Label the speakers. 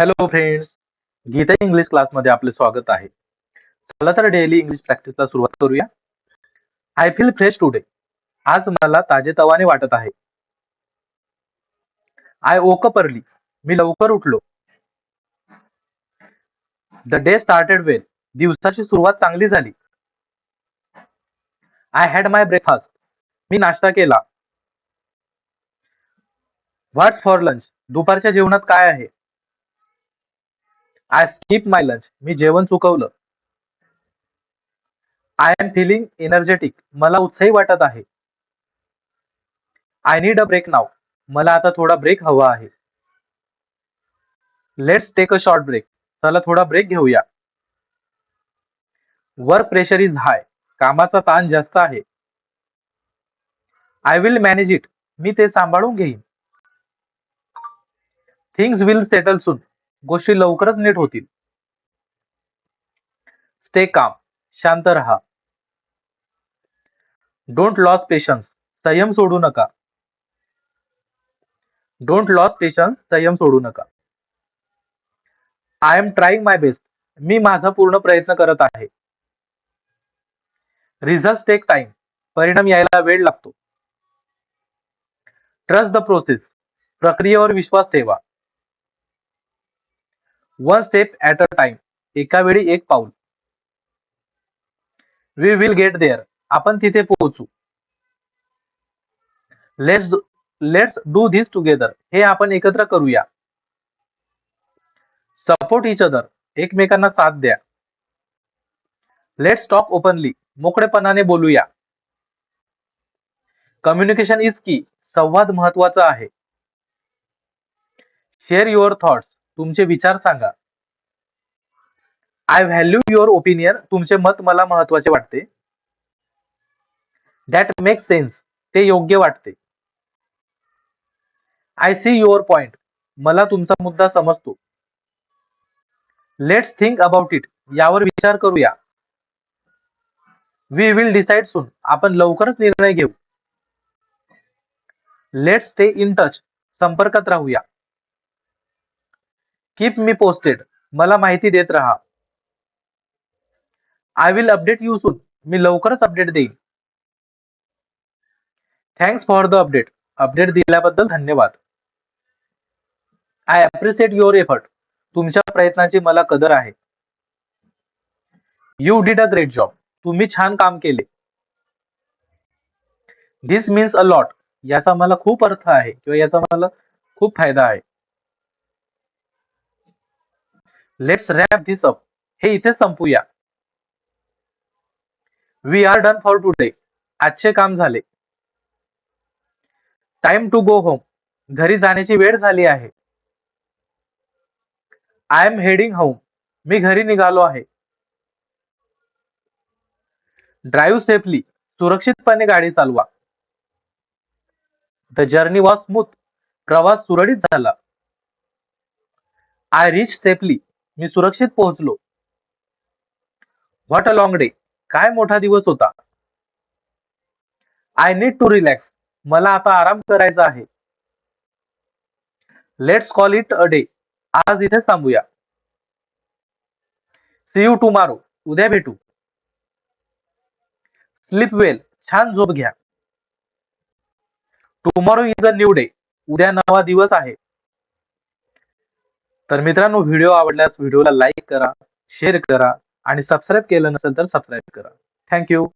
Speaker 1: Hello friends Gita English क्लासमध्ये आपले स्वागत आहे. चला तर डेली इंग्लिश प्रॅक्टिसला सुरुवात करूया. आय फील फ्रेश टुडे आज मला ताजेतवाने वाटत आहे. आय ओक अर्ली मी लवकर उठलो. द डे स्टार्टेड वेल दिवसाची सुरुवात चांगली झाली. आय हॅड माय ब्रेकफास्ट मी नाश्ता केला. व्हॉट फॉर लंच दुपारच्या जेवणात काय आहे? आय स्किप माय लंच मी जेवण चुकवलं. आय एम फिलिंग एनर्जेटिक मला उत्साही वाटत आहे. I need a break now मला आता थोडा ब्रेक हवा आहे. Let's take a short break चला थोडा ब्रेक घेऊया. वर्क प्रेशर इज हाय कामाचा ताण जास्त आहे. आय विल मॅनेज इट मी ते सांभाळून घेईन. थिंग्स विल सेटल सून गोष्टी लवकरच नीट होतील. स्टे काम शांत रहा. डोंट लॉस पेशन्स संयम सोडू नका. डोंट लॉस पेशन्स संयम सोडू नका. I am trying my best मी माझा पूर्ण प्रयत्न करत आहे. रिझल्ट टेक टाइम परिणाम यायला वेळ लागतो. ट्रस्ट द प्रोसेस प्रक्रियेवर विश्वास ठेवा. One step at a time एका वेळी एक पाऊल. वी विल गेट देअर आपण तिथे पोहोचू. Let's let's do this together हे आपण एकत्र करूया. सपोर्ट इच अदर एकमेकांना साथ द्या. लेट्स टॉक ओपनली मोकळेपणाने बोलूया. कम्युनिकेशन इज की संवाद महत्त्वाचा आहे. शेअर युअर थॉट्स तुमचे विचार सांगा. आय व्हॅल्यू युअर ओपिनियन तुमचे मत मला महत्त्वाचे वाटते. दॅट मेक सेन्स ते योग्य वाटते. आय सी युअर पॉइंट मला तुमचा मुद्दा समजतो. लेट्स थिंक अबाउट इट यावर विचार करूया. वी विल डिसाइड सून आपण लवकरच निर्णय घेऊ. लेट्स स्टे इन टच संपर्कात राहूया. कीप मी पोस्टेड मला माहिती देत राहा. I will update you soon मी लवकरच अपडेट देईन. Thanks for the update update दिल्याबद्दल धन्यवाद. आय अप्रिशिएट युअर एफर्ट तुमच्या प्रयत्नाची मला कदर आहे. You did a great job तुम्ही छान काम केले. धिस मीन्स अ लॉट याचा मला खूप अर्थ आहे किंवा याचा मला खूप फायदा आहे. लेट्स रॅप दिस अप हे इथे संपूया. We are done for today आजचे काम झाले. टाइम टू गो होम घरी जाण्याची वेळ झाली आहे. आय एम हेडिंग होम मी घरी निघालो आहे. ड्राईव्ह सेफली सुरक्षितपणे गाडी चालवा. द जर्नी वॉज स्मूथ प्रवास सुरळीत झाला. आय रिच सेफली मी सुरक्षित पोहोचलो. व्हॉट अ लॉंग डे काय मोठा दिवस होता. आय नीड टू रिलॅक्स मला आता आराम करायचा आहे. Let's call it a day आज इथे थांबूया. सी यू टुमारो उद्या भेटू. स्लीप वेल छान झोप घ्या. Tomorrow is a new day उद्या नवा दिवस आहे. तर मित्रांनो व्हिडिओ आवडल्यास व्हिडिओला लाईक करा शेअर करा आणि सबस्क्राईब केलं नसेल तर सबस्क्राईब करा. थँक्यू.